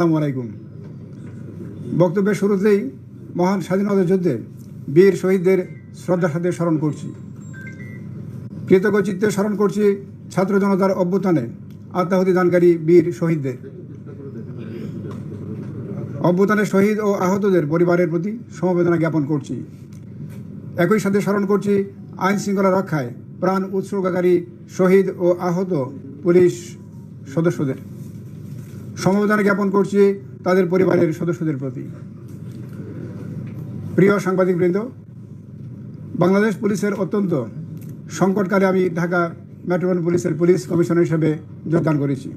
আসসালামু আলাইকুম। বক্তব্যের শুরুতেই মহান স্বাধীনতা যুদ্ধে বীর শহীদদের শ্রদ্ধার সাথে স্মরণ করছি। কৃতজ্ঞ চিত্তে স্মরণ করছি ছাত্র জনতার অভ্যুত্থানে আত্মাহুতি দানকারী বীর শহীদদের। অভ্যুত্থানে শহীদ ও আহতদের পরিবারের প্রতি সমবেদনা জ্ঞাপন করছি। একই সাথে স্মরণ করছি আইন শৃঙ্খলা রক্ষায় প্রাণ উৎসর্গকারী শহীদ ও আহত পুলিশ সদস্যদের। সমবেদনা জ্ঞাপন করছি তাদের পরিবারের সদস্যদের প্রতি। প্রিয় সাংবাদিকবৃন্দ, বাংলাদেশ পুলিশের অত্যন্ত সংকটকালে আমি ঢাকা মেট্রোপলিটন পুলিশের পুলিশ কমিশনার হিসেবে যোগদান করেছি।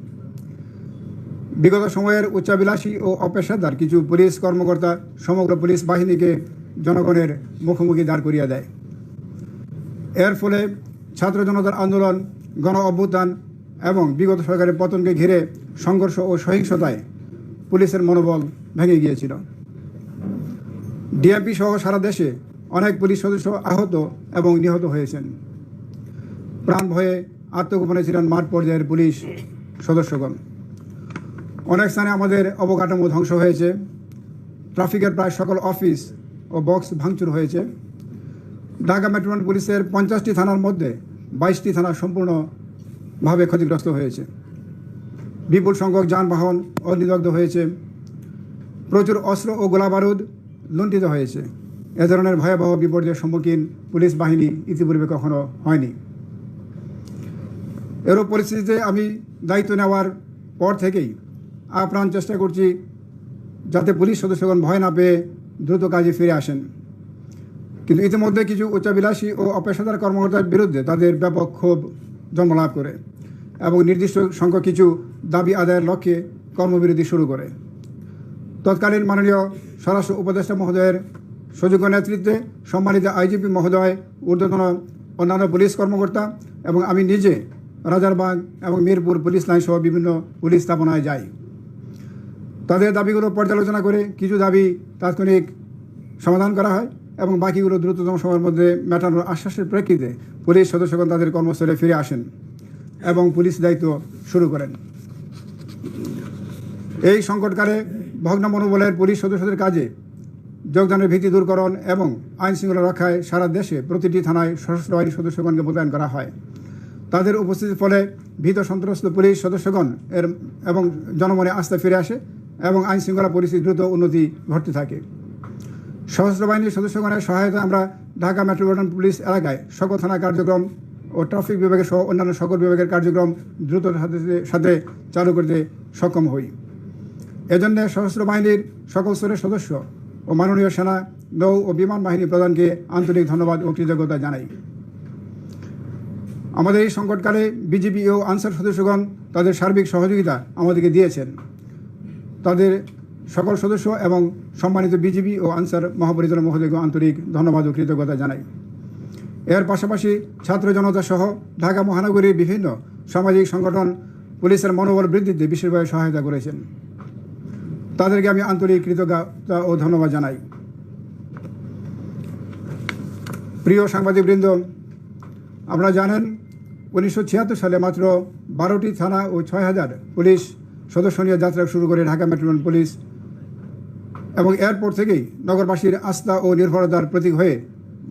বিগত সময়ের উচ্চাবিলাসী ও অপেশাদার কিছু পুলিশ কর্মকর্তা সমগ্র পুলিশ বাহিনীকে জনগণের মুখোমুখি দাঁড় করিয়ে দেয়। এর ফলে ছাত্র জনতার আন্দোলন, গণ অভ্যুত্থান এবং বিগত সরকারের পতনকে ঘিরে সংঘর্ষ ও সহিংসতায় পুলিশের মনোবল ভেঙে গিয়েছিল। ডিএমপি সহ সারা দেশে অনেক পুলিশ সদস্য আহত এবং নিহত হয়েছেন। প্রাণ ভয়ে আত্মগোপনে ছিলেন মাঠ পর্যায়ের পুলিশ সদস্যগণ। অনেক স্থানে আমাদের অবকাঠামো ধ্বংস হয়েছে। ট্রাফিকের প্রায় সকল অফিস ও বক্স ভাঙচুর হয়েছে। ঢাকা মেট্রোপলিটন পুলিশের পঞ্চাশটি থানার মধ্যে বাইশটি থানা সম্পূর্ণভাবে ক্ষতিগ্রস্ত হয়েছে। বিপুল সংখ্যক যানবাহন অগ্নিদগ্ধ হয়েছে। প্রচুর অস্ত্র ও গোলাবারুদ লুণ্ঠিত হয়েছে। এ ধরনের ভয়াবহ বিপর্যয়ের সম্মুখীন পুলিশ বাহিনী ইতিপূর্বে কখনো হয়নি। এরও পরিস্থিতিতে আমি দায়িত্ব নেওয়ার পর থেকেই আপ্রাণ চেষ্টা করছি যাতে পুলিশ সদস্যগণ ভয় না পেয়ে দ্রুত কাজে ফিরে আসেন। কিন্তু ইতিমধ্যে কিছু উচ্চাবিলাসী ও অপেশাদার কর্মকর্তার বিরুদ্ধে তাদের ব্যাপক ক্ষোভ জন্মলাভ করে। এবং নির্দিষ্ট সংখ্যক কিছু দাবি আদায়ের লক্ষ্যে কর্মবিরতি শুরু করে। তৎকালীন মাননীয় স্বরাষ্ট্র উপদেষ্টা মহোদয়ের সুযোগ্য নেতৃত্বে সম্মানিত আইজিপি মহোদয়, ঊর্ধ্বতন অন্যান্য পুলিশ কর্মকর্তা এবং আমি নিজে রাজারবাগ এবং মিরপুর পুলিশ লাইন সহ বিভিন্ন পুলিশ স্থাপনায় যাই। তাদের দাবিগুলো পর্যালোচনা করে কিছু দাবি তাৎক্ষণিক সমাধান করা হয় এবং বাকিগুলো দ্রুততম সময়ের মধ্যে মেটানোর আশ্বাসের প্রেক্ষিতে পুলিশ সদস্যগণ তাদের কর্মস্থলে ফিরে আসেন। এবং পুলিশ দায়িত্ব শুরু করেন। এই সংকটকালে ভগ্ন মনোবলের পুলিশ সদস্যদের কাজে যোগদানের ভীতি দূরকরণ এবং আইন শৃঙ্খলা রক্ষায় সারা দেশে প্রতিটি থানায় সশস্ত্র বাহিনীর সদস্যগণকে মোতায়েন করা হয়। তাদের উপস্থিতির ফলে ভীত সন্ত্রস্ত পুলিশ সদস্যগণ এর এবং জনমনে আস্থা ফিরে আসে এবং আইন শৃঙ্খলা পরিস্থিতি দ্রুত উন্নতি ঘটতে থাকে। সশস্ত্র বাহিনীর সদস্যগণের সহায়তায় আমরা ঢাকা মেট্রোপলিটন পুলিশ এলাকায় সকল থানা কার্যক্রম ও ট্রাফিক বিভাগের সহ অন্যান্য সকল বিভাগের কার্যক্রম দ্রুত সাথে চালু করতে সক্ষম হই। এজন্য সশস্ত্র বাহিনীর সকল স্তরের সদস্য ও মাননীয় সেনা, নৌ ও বিমান বাহিনী প্রধানকে আন্তরিক ধন্যবাদ ও কৃতজ্ঞতা জানাই। আমাদের এই সংকটকালে বিজেপি ও আনসার সদস্যগণ তাদের সার্বিক সহযোগিতা আমাদেরকে দিয়েছেন। তাদের সকল সদস্য এবং সম্মানিত বিজেপি ও আনসার মহাপরিচালক মহোদয়কে আন্তরিক ধন্যবাদ ও কৃতজ্ঞতা জানাই। এর পাশাপাশি ছাত্র জনতা সহ ঢাকা মহানগরীর বিভিন্ন সামাজিক সংগঠন পুলিশের মনোবল বৃদ্ধিতে বিশেষভাবে সহায়তা করেছেন। তাদেরকে আমি আন্তরিক কৃতজ্ঞতা ও ধন্যবাদ জানাই। প্রিয় সাংবাদিকবৃন্দ, আপনারা জানেন উনিশশো ছিয়াত্তর সালে মাত্র বারোটি থানা ও ছয় হাজার পুলিশ সদস্য নিয়ে যাত্রা শুরু করে ঢাকা মেট্রোপলিটন পুলিশ এবং এরপর থেকেই নগরবাসীর আস্থা ও নির্ভরতার প্রতীক হয়ে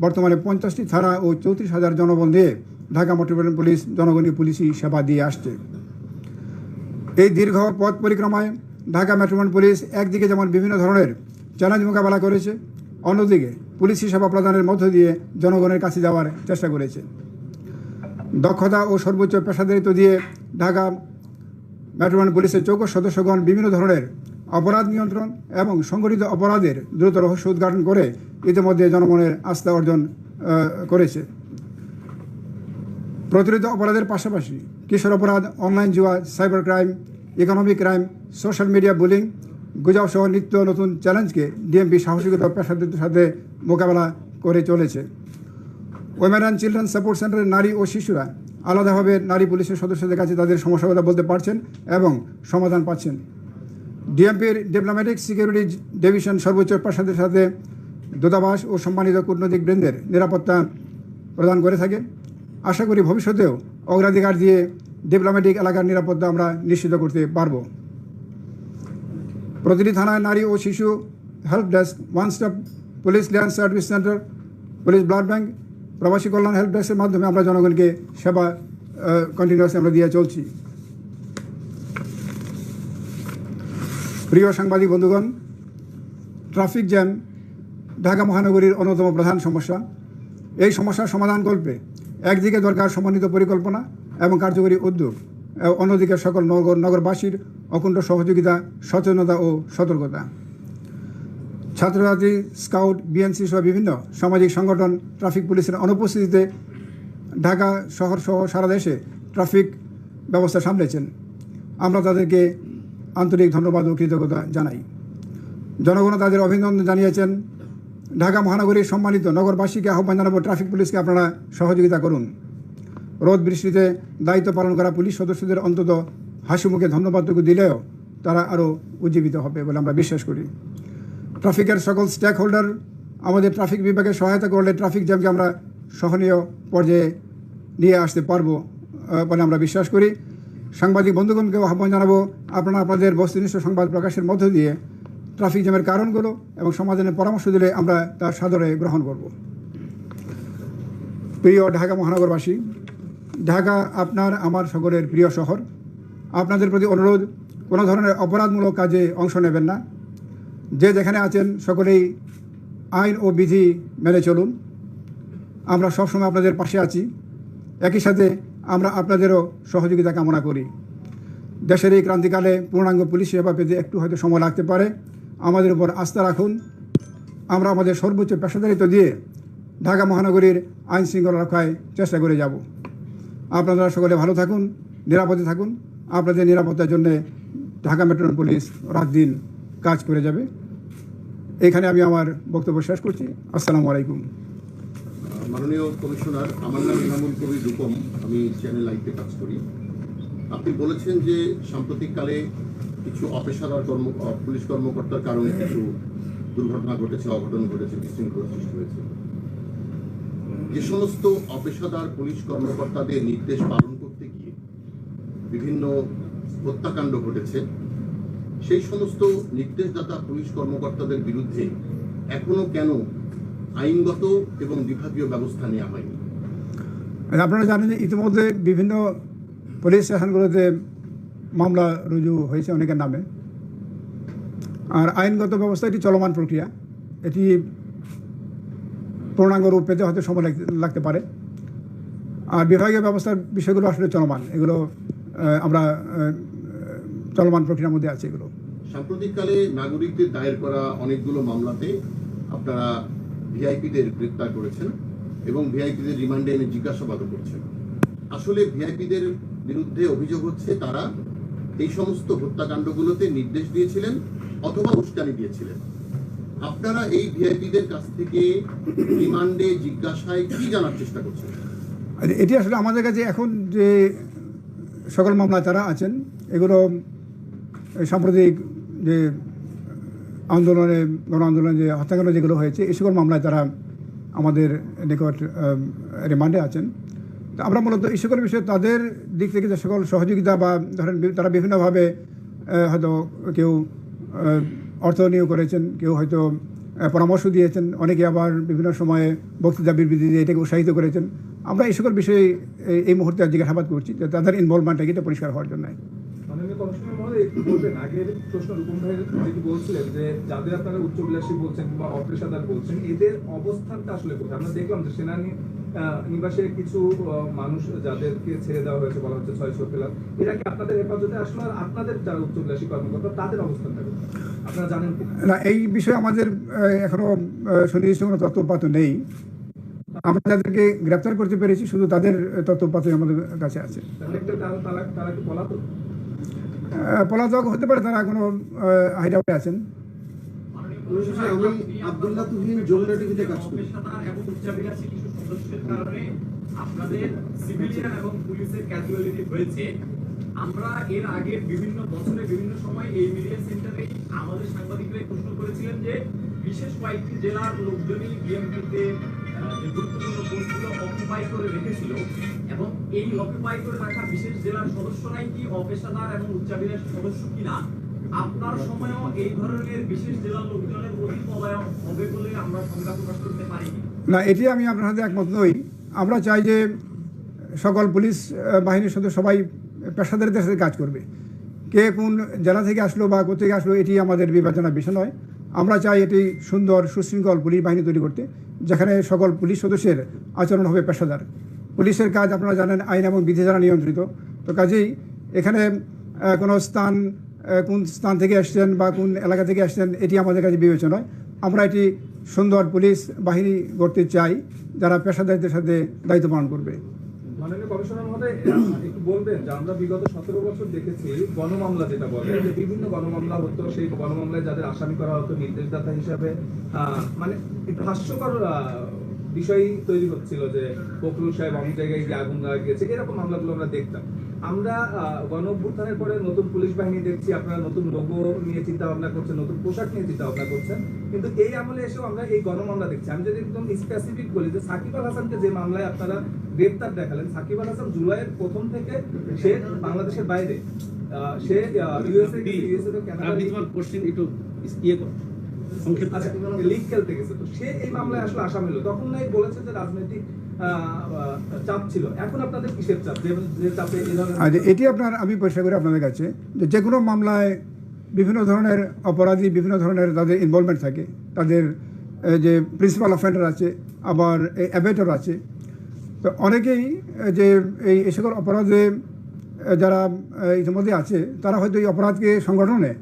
বর্তমানে পঞ্চাশটি থানা ও চৌত্রিশ হাজার জনবল দিয়ে ঢাকা মেট্রোপলিটন পুলিশ জনগণীয় পুলিশি সেবা দিয়ে আসছে। এই দীর্ঘ পথ পরিক্রমায় ঢাকা মেট্রোপলিটন পুলিশ একদিকে যেমন বিভিন্ন ধরনের চ্যালেঞ্জ মোকাবেলা করেছে, অন্যদিকে পুলিশি সেবা প্রদানের মধ্য দিয়ে জনগণের কাছে যাওয়ার চেষ্টা করেছে। দক্ষতা ও সর্বোচ্চ পেশাদারিত্ব দিয়ে ঢাকা মেট্রোপলিটন পুলিশের চৌকস সদস্যগণ বিভিন্ন ধরনের অপরাধ নিয়ন্ত্রণ এবং সংগঠিত অপরাধের দ্রুত রহস্য উদ্ঘাটন করে ইতিমধ্যে জনগণের আস্থা অর্জন করেছে। প্রচলিত অপরাধের পাশাপাশি কিশোর অপরাধ, অনলাইন জুয়া, cyber crime, economic crime, social media bullying, গুজব সহ নিত্য নতুন চ্যালেঞ্জকে ডিএমপি সাহসিকতা ও পেশাদারিত্বের সাথে মোকাবেলা করে চলেছে। ওমেন অ্যান্ড চিলড্রেন সাপোর্ট সেন্টারের নারী ও শিশুরা আলাদাভাবে নারী পুলিশের সদস্যদের কাছে তাদের সমস্যার কথা বলতে পারছেন এবং সমাধান পাচ্ছেন। ডিএমপির ডিপ্লোম্যাটিক সিকিউরিটি ডিভিশন সর্বোচ্চ প্রাসাদের সাথে দূতাবাস ও সম্মানিত কূটনৈতিক বৃন্দের নিরাপত্তা প্রদান করে থাকে। আশা করি ভবিষ্যতেও অগ্রাধিকার দিয়ে ডিপ্লোম্যাটিক এলাকার নিরাপত্তা আমরা নিশ্চিত করতে পারব। প্রতিটি থানায় নারী ও শিশু help desk one stop police land service centre police blood bank প্রবাসী কল্যাণ হেল্প ডেস্কের মাধ্যমে আমরা জনগণকে সেবা কন্টিনিউয়াসলি আমরা দিয়ে চলছি। প্রিয় সাংবাদিক বন্ধুগণ, ট্রাফিক জ্যাম ঢাকা মহানগরীর অন্যতম প্রধান সমস্যা। এই সমস্যার সমাধানকল্পে একদিকে দরকার সমন্বিত পরিকল্পনা এবং কার্যকরী উদ্যোগ অন্যদিকে সকল নগর নগরবাসীর অকুণ্ঠ সহযোগিতা, সচেতনতা ও সতর্কতা। ছাত্রছাত্রী, স্কাউট, বিএনসি সহ বিভিন্ন সামাজিক সংগঠন ট্রাফিক পুলিশের অনুপস্থিতিতে ঢাকা শহর সহ সারা দেশে ট্রাফিক ব্যবস্থা সামলেছেন। আমরা তাদেরকে আন্তরিক ধন্যবাদ ও কৃতজ্ঞতা জানাই। জনগণ তাদের অভিনন্দন জানিয়েছেন। ঢাকা মহানগরীর সম্মানিত নগরবাসীকে আহ্বান জানাব ট্রাফিক পুলিশকে আপনারা সহযোগিতা করুন। রোদ বৃষ্টিতে দায়িত্ব পালন করা পুলিশ সদস্যদের অন্তত হাসি মুখে ধন্যবাদটুকু দিলেও তারা আরও উজ্জীবিত হবে বলে আমরা বিশ্বাস করি। ট্রাফিকের সকল স্টেক হোল্ডার আমাদের ট্রাফিক বিভাগে সহায়তা করলে ট্রাফিক জ্যামকে আমরা সহনীয় পর্যায়ে নিয়ে আসতে পারব বলে আমরা বিশ্বাস করি। সাংবাদিক বন্ধুগণকেও আহ্বান জানাব, আপনারা আপনাদের বস্তুনিষ্ঠ সংবাদ প্রকাশের মধ্য দিয়ে ট্রাফিক জ্যামের কারণগুলো এবং সমাধানের পরামর্শ দিলে আমরা তার সাদরে গ্রহণ করব। প্রিয় ঢাকা মহানগরবাসী, ঢাকা আপনার আমার সকলের প্রিয় শহর। আপনাদের প্রতি অনুরোধ, কোনো ধরনের অপরাধমূলক কাজে অংশ নেবেন না। যে যেখানে আছেন, সকলেই আইন ও বিধি মেনে চলুন। আমরা সবসময় আপনাদের পাশে আছি। একই সাথে আমরা আপনাদেরও সহযোগিতা কামনা করি। দেশের এই ক্রান্তিকালে পূর্ণাঙ্গ পুলিশ সেবা পেতে একটু হয়তো সময় লাগতে পারে। আমাদের উপর আস্থা রাখুন। আমরা আমাদের সর্বোচ্চ পেশাদারিত্ব দিয়ে ঢাকা মহানগরীর আইন শৃঙ্খলা রক্ষায় চেষ্টা করে যাব। আপনারা সকলে ভালো থাকুন, নিরাপদে থাকুন। আপনাদের নিরাপত্তার জন্য ঢাকা মেট্রো পুলিশ রাত দিন কাজ করে যাবে। এখানে আমি আমার বক্তব্য শেষ করছি। আসসালামু আলাইকুম। মাননীয় কমিশনার, আমার নাম ইমামুল কবির রূপম, আমি চ্যানেল আইতে কাজ করি। আপনি বলেছেন যে সাম্প্রতিককালে কিছু অপেশাদার কর্ম পুলিশ কর্মকর্তার কারণে কিছু দুর্ঘটনা ঘটেছে, অঘটন ঘটেছে, বিশৃঙ্খলা সৃষ্টি হয়েছে। যে সমস্ত অপেশাদার পুলিশ কর্মকর্তাদের নির্দেশ পালন করতে গিয়ে বিভিন্ন হত্যাকাণ্ড ঘটেছে, সেই সমস্ত নির্দেশদাতা পুলিশ কর্মকর্তাদের বিরুদ্ধে এখনও কেন আইনগত এবং বিভাগীয় ব্যবস্থা নেওয়া হয়নি। আপনারা জানেন ইতিমধ্যে বিভিন্ন পুলিশ স্টেশনগুলোতে মামলা রুজু হয়েছে অনেকের নামে। আর আইনগত ব্যবস্থা এটি চলমান প্রক্রিয়া। এটি পূর্ণাঙ্গ রূপ পেতে হয়তো সময় লাগতে- লাগতে পারে। আর বিভাগীয় ব্যবস্থার বিষয়গুলো আসলে চলমান। এগুলো আমরা চলমান প্রক্রিয়ার মধ্যে আছে এগুলো। সাম্প্রতিককালে নাগরিকদের দায়ের করা অনেকগুলো মামলাতে আপনারা ভিআইপিদের গ্রেপ্তার করেছেন এবং ভিআইপিদের রিমান্ডে এনে জিজ্ঞাসাবাদও করছেন। আসলে ভিআইপিদের বিরুদ্ধে অভিযোগ হচ্ছে তারা এই সমস্ত হত্যাকাণ্ডগুলোতে নির্দেশ দিয়েছিলেন অথবা উস্কানি দিয়েছিলেন। আপনারা এই ভিআইপিদের কাছ থেকে রিমান্ডে জিজ্ঞাসায় কি জানার চেষ্টা করছেন? এটি আসলে আমাদের কাছে এখন যে সকল মামলায় তারা আছেন, এগুলো সাম্প্রতিক যে আন্দোলনে গণ আন্দোলনে যে হত্যাকাণ্ড যেগুলো হয়েছে এই সকল মামলায় তারা আমাদের নিকট রিমান্ডে আছেন। তো আমরা মূলত এই সকল বিষয়ে তাদের দিক থেকে যে সকল সহযোগিতা বা ধরেন তারা বিভিন্নভাবে হয়তো কেউ অর্থ নিয়োগ করেছেন, কেউ হয়তো পরামর্শ দিয়েছেন, অনেকে আবার বিভিন্ন সময়ে বক্তৃতা, বিবৃতি দিয়ে এটাকে উৎসাহিত করেছেন। আমরা এই সকল বিষয়ে এই- মুহূর্তে জিজ্ঞাসাবাদ করছি যে তাদের ইনভলভমেন্টটা এটা পরিষ্কার হওয়ার জন্য। একটু বলবেন? আগের প্রশ্ন রূপম ভাই যেটি বলছিলেন যে যাদের আপনারা উচ্চবিলাসী বলছেন বা অপেশাদার বলছেন এদের অবস্থানটা আসলে কোথায়? আমরা দেখলাম যে সেনানি আহ, নিবাসে কিছু মানুষ যাদেরকে ছেড়ে দেওয়া হয়েছে বলা হচ্ছে ছয় সপ্তাহ এরা কি আপনাদের হেফাজতে আসলো? আর আপনাদের যারা উচ্চবিলাসী কর্মকর্তা তাদের অবস্থানটা কোথায়? আপনারা জানেন না এই বিষয়ে আমাদের এখনও সুনির্দিষ্ট কোনো তথ্যপাত নেই। আমরা যাদেরকে গ্রেপ্তার করতে পেরেছি শুধু তাদের তথ্যপাতই আমাদের কাছে আছে। পলাতক হতে পারে তারা কোনো হাইডাউটে আছেন। পরিশেষে আমি আব্দুল্লাহ তুহিন যমুনা টিভিতে কাজ করি। এবং উচ্চাভিলাষী কিছু সদস্যের কারণে আপনাদের সিভিলিয়ান এবং পুলিশের ক্যাজুয়ালিটি হয়েছে। আমরা এর আগে বিভিন্ন বছরে বিভিন্ন সময় এই মিডিয়া সেন্টারে আমাদের সাংবাদিকরা প্রশ্ন করেছিলেন যে বিশেষ কয়েকটি জেলার লোকজনই বিএমপিতে গুরুত্বপূর্ণ পোস্টগুলো অকুপাই করে রেখেছিল এবং এই অকুপাই করে রাখা বিশেষ জেলার সদস্যরাই কি অপেশাদার এবং উচ্চাভিলাষী সদস্য কিনা? আপনার সময়ও এই ধরনের বিশেষ জেলার লোকজনের হবে বলে আমরা প্রকাশ করতে পারিনি না, এটি আমি আপনার সাথে একমত নই। আমরা চাই যে সকল পুলিশ বাহিনীর সাথে সবাই পেশাদারিদের সাথে কাজ করবে। কে কোন জেলা থেকে আসলো বা কোথেকে আসলো, এটি আমাদের বিবেচনা বিষয় নয়। আমরা চাই এটি সুন্দর, সুশৃঙ্খল পুলিশ বাহিনী তৈরি করতে, যেখানে সকল পুলিশ সদস্যের আচরণ হবে পেশাদার। পুলিশের কাজ আপনারা জানেন, আইন এবং বিধি দ্বারা নিয়ন্ত্রিত। তো কাজেই এখানে কোনো স্থান কোন স্থান থেকে আসছেন বা কোন এলাকা থেকে আসছেন এটি আমাদের কাছে বিবেচনা নয় আমরা এটি সুন্দর পুলিশ বাহিনী গড়তে চাই, যারা পেশাদারিদের সাথে দায়িত্ব পালন করবে। মাননীয় কমিশনার মহোদয় বলবেন যে আমরা বিগত সতেরো বছর দেখেছি গণমামলা যেটা বলে, যে বিভিন্ন গণমামলা হতো, সেই গণমামলায় যাদের আসামি করা হতো নির্দেশদাতা হিসাবে মানে হাস্যকর বিষয় তৈরি হচ্ছিল যে ফখরুল সাহেব অনেক জায়গায় গিয়ে আগুন লাগা গিয়েছে। এরকম মামলাগুলো আমরা দেখতাম। আমরা গণ অভ্যুত্থানের পরে নতুন পুলিশ বাহিনী দেখছি আপনারা নতুন লোগো নিয়ে চিন্তা ভাবনা করছেন নতুন পোশাক নিয়ে চিন্তা ভাবনা করছেন। কিন্তু এই আমলে এসেও আমরা এই গণমামলা দেখছি। আমি যদি একদম স্পেসিফিক বলি যে সাকিব আল হাসানকে যে মামলায় আপনারা গ্রেপ্তার দেখালেন সাকিব আল হাসান জুলাইয়ের প্রথম থেকে সে বাংলাদেশের বাইরে সে ইউএসএ ইউএসএ তো আচ্ছা লিগ খেলতে গেছে তো। সে এই মামলায় আসলে আসামি হলো। তখন নাই বলেছে যে রাজনৈতিক আহ, আহ, চাপ ছিল। এখন আপনাদের কিসের চাপ? যে যে চাপে এই ধরনের আর এটি আপনার আমি পরিষ্কার করি আপনাদের কাছে যে যে কোনো মামলায় বিভিন্ন ধরনের অপরাধী বিভিন্ন ধরনের তাদের ইনভলভমেন্ট থাকে। তাদের যে প্রিন্সিপাল অফেন্ডার আছে আবার অ্যাবেটর আছে। তো অনেকেই যে এই এই সকল অপরাধে যারা ইতিমধ্যে আছে তারা হয়তো এই অপরাধকে সংগঠনে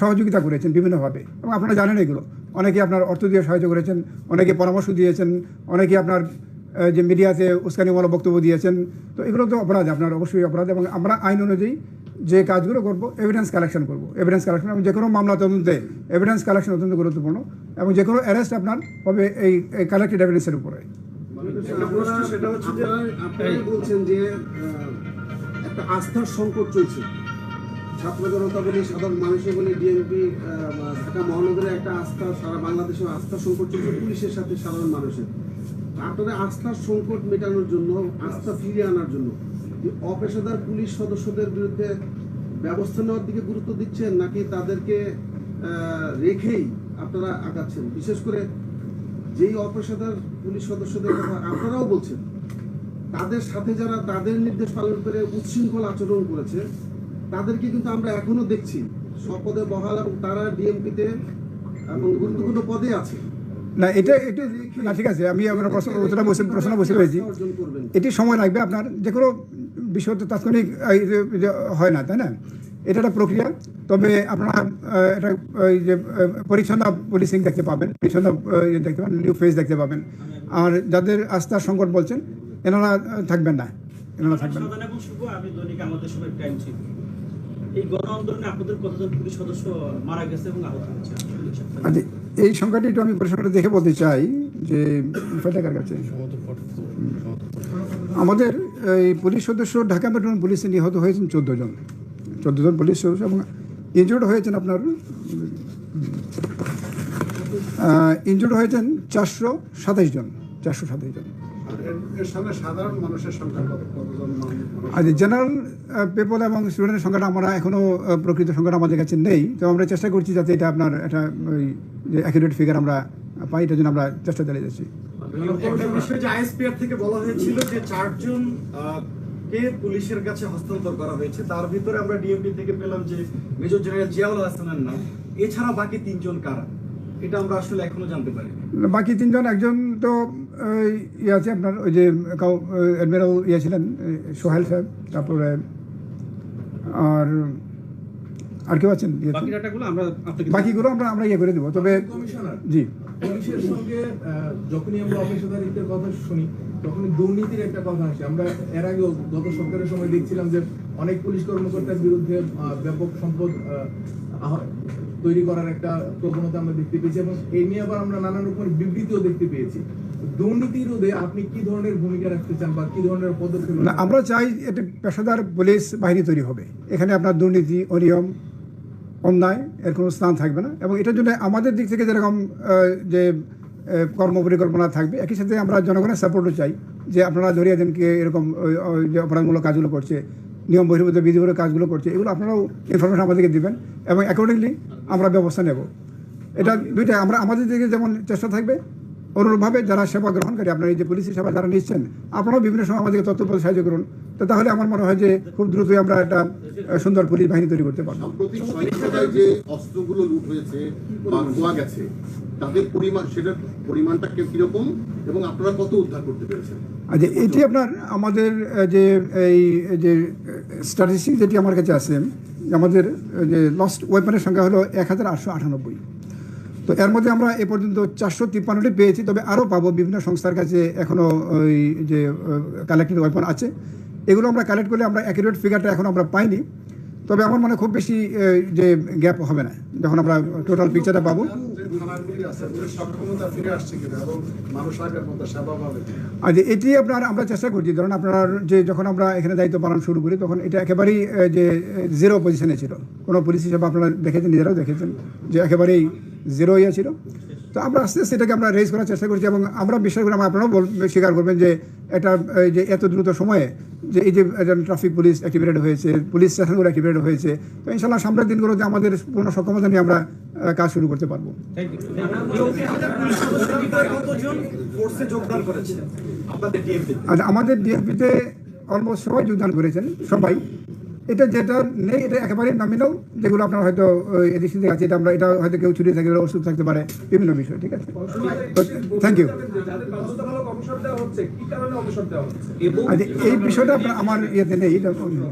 সহযোগিতা করেছেন বিভিন্নভাবে। এবং আপনারা জানেন এগুলো। অনেকে আপনার অর্থ দিয়ে সাহায্য করেছেন, অনেকে পরামর্শ দিয়েছেন, অনেকে আপনার যে মিডিয়াতে উস্কানিমূলক বক্তব্য দিয়েছেন। তো এগুলো তো অপরাধ, আপনার অবশ্যই অপরাধ। এবং আমরা আইন অনুযায়ী যে কাজগুলো করব এভিডেন্স কালেকশন করব। এভিডেন্স কালেকশন এবং যে কোনো মামলা তদন্তে এভিডেন্স কালেকশন অত্যন্ত গুরুত্বপূর্ণ। এবং যে কোনো অ্যারেস্ট আপনার হবে এই কালেক্টেড এভিডেন্সের উপরে। সেটা হচ্ছে যে বলছেন যে একটা আস্থার সংকট চলছে। ছাত্র জনতা বলি সাধারণ মানুষের বলি ডিএমপি ঢাকা মহানগরে একটা আস্থা, সারা বাংলাদেশের আস্থা সংকট চলছে পুলিশের সাথে সাধারণ মানুষের। আপনারা আস্থার সংকট মেটানোর জন্য, আস্থা ফিরিয়ে আনার জন্য অপেশাদার পুলিশ সদস্যদের বিরুদ্ধে ব্যবস্থা নেওয়ার দিকে গুরুত্ব দিচ্ছেন নাকি তাদেরকে রেখেই আপনারা আগাচ্ছেন? বিশেষ করে যেই অপেশাদার পুলিশ সদস্যদের কথা আপনারাও বলছেন, তাদের সাথে যারা তাদের নির্দেশ পালন করে উচ্ছৃঙ্খল আচরণ করেছে তাদেরকে কিন্তু আমরা এখনও দেখছি। সপদে বহাল এবং তারা ডিএমপিতে এবং গুরুত্বপূর্ণ পদে আছে। না এটা এটা না ঠিক আছে আমি আপনার প্রশ্ন উত্তরটা বসে প্রশ্ন বসে পেয়েছি এটি সময় লাগবে আপনার যে কোনো বিষয় তো তাৎক্ষণিক হয় না তাই না? এটা একটা প্রক্রিয়া। তবে আপনারা এটা এই যে পরিচ্ছন্ন পুলিশিং দেখতে পাবেন। পরিচ্ছন্ন ইয়ে দেখতে পাবেন নিউ ফেস দেখতে পাবেন। আর যাদের আস্থার সংকট বলছেন এনারা থাকবেন না। এনারা থাকবেন না। এই এই সংখ্যাটি একটু আমি পরিষ্কার দেখে বলতে চাই যে কাছে। আমাদের এই পুলিশ সদস্য ঢাকা মেট্রো পুলিশে নিহত হয়েছেন চোদ্দ জন। চোদ্দ জন পুলিশ সদস্য এবং ইনজুর্ড হয়েছেন আপনার ইনজুর্ড হয়েছেন চারশো সাতাইশ জন, চারশো সাতাইশ জন। এর সঙ্গে সাধারণ মানুষের সংখ্যা কত? কতজন মানুষ? আর জেনারেল পেপল এবং স্টুডেন্টের সংখ্যাটা আমরা এখনও প্রকৃত সংখ্যাটা আমাদের কাছে নেই। তো আমরা চেষ্টা করছি যাতে এটা আপনার একটা ওই যে অ্যাকুরেট ফিগার আমরা পাই এটার জন্য আমরা চেষ্টা চালিয়ে যাচ্ছি। একটা বিষয় যে আইএসপিআর থেকে বলা হয়েছিল যে চারজন কে পুলিশের কাছে হস্তান্তর করা হয়েছে তার ভিতরে আমরা ডিএমপি থেকে পেলাম যে মেজর জেনারেল জিয়াউল হাসানের নাম। এছাড়া বাকি তিনজন কারা? এটা আমরা আসলে এখনও জানতে পারি বাকি তিনজন একজন তো ইয়ে আছে আপনার ওই যে অ্যাডমিরাল ইয়ে ছিলেন সোহেল সাহেব তারপরে আর আর কেউ আছেন? আপনাকে বাকিগুলো আমরা আমরা ইয়ে করে দেবো তবে কমিশনার? জি। পুলিশের সঙ্গে আহ, যখনই আমরা অপেশাদারিত্বের কথা শুনি তখনই দুর্নীতির একটা কথা আসে। আমরা এর আগেও গত সরকারের সময় দেখছিলাম যে অনেক পুলিশ কর্মকর্তার বিরুদ্ধে ব্যাপক সম্পদ তৈরি করার একটা প্রবণতা আমরা দেখতে পেয়েছি এবং এই নিয়ে আবার আমরা নানান রকমের বিবৃতিও দেখতে পেয়েছি। দুর্নীতি রোধে আপনি কি ধরনের ভূমিকা রাখতে চান বা কি ধরনের পদক্ষেপ আমরা চাই এটা পেশাদার পুলিশ বাহিনী তৈরি হবে। এখানে আপনার দুর্নীতি, অনিয়ম, অন্যায়, এর কোনো স্থান থাকবে না এবং এটার জন্য আমাদের দিক থেকে যেরকম যে কর্ম পরিকল্পনা থাকবে, একই সাথে আমরা জনগণের সাপোর্টও চাই যে আপনারা ধরিয়ে দেন কে এরকম অপরাধমূলক কাজগুলো করছে। নিয়ম বহির্ভূত বিধিগুলো কাজগুলো করছে, এগুলো আপনারাও ইনফরমেশন আমাদেরকে দেবেন এবং অ্যাকর্ডিংলি আমরা ব্যবস্থা নেব। এটা দুইটা আমরা, আমাদের দিকে যেমন চেষ্টা থাকবে অনুরূপভাবে যারা সেবা গ্রহণকারী আপনার এই যে পুলিশ সেবা যারা নিচ্ছেন আপনারাও বিভিন্ন সময় আমাদেরকে তথ্য সাহায্য করুন। তো তাহলে আমার মনে হয় যে খুব দ্রুতই আমরা একটা সুন্দর পুলিশ বাহিনী তৈরি করতে পারব। যে অস্ত্রগুলো লুট হয়েছে বা গেছে তাদের পরিমাণ সেটার পরিমাণটা কে- কীরকম এবং আপনারা কত উদ্ধার করতে পেরেছেন? আচ্ছা এটি আপনার আমাদের যে এই যে স্ট্যাটিস্টিক যেটি আমার কাছে আছে আমাদের যে লস্ট ওয়েপনের সংখ্যা হলো এক হাজার আটশো আটানব্বই। তো এর মধ্যে আমরা এ পর্যন্ত চারশো তিপ্পান্নটি পেয়েছি, তবে আরও পাবো। বিভিন্ন সংস্থার কাছে এখনও ওই যে কালেক্টেড ওয়েপন আছে। এগুলো আমরা কালেক্ট করলে আমরা অ্যাকুরেট ফিগারটা এখন আমরা পাইনি। তবে আমার মনে খুব বেশি যে গ্যাপ হবে না। যখন আমরা টোটাল পিকচারটা পাবো। যে আছে যে এটি আপনার, আমরা চেষ্টা করছি, ধরুন আপনার যে যখন আমরা এখানে দায়িত্ব পালন শুরু করি, তখন এটা একেবারেই যে জিরো পজিশনে ছিল। কোনো পুলিশ হিসাবে আপনারা দেখেছেন, নিজেরাও দেখেছেন, যে একেবারেই জিরো ইয়ে ছিল। তো আমরা আস্তে আস্তে এটাকে আমরা রেজ করার চেষ্টা করছি এবং আমরা বিশ্বাস করি আপনারাও স্বীকার করবেন যে এটা যে এত দ্রুত সময়ে যে এই যে ট্রাফিক পুলিশ অ্যাক্টিভেটেড হয়েছে পুলিশ স্টেশনগুলো অ্যাক্টিভেটেড হয়েছে তো ইনশাল্লাহ সামনের দিনগুলোতে আমাদের পূর্ণ সক্ষমতা নিয়ে আমরা কাজ শুরু করতে পারব। আমাদের ডিএমপিতে অলমোস্ট সবাই যোগদান করেছেন সবাই। এটা যেটা নেই এটা একেবারে নমিনাল যেগুলো আপনার হয়তো এদিকে সেদিক আছে এটা আমরা এটা হয়তো কেউ ছুটি থাকতে পারে ওষুধ থাকতে পারে বিভিন্ন বিষয় ঠিক আছে? থ্যাংক ইউ আচ্ছা এই বিষয়টা আপনার আমার ইয়েতে নেই এটা থ্যাংক ইউ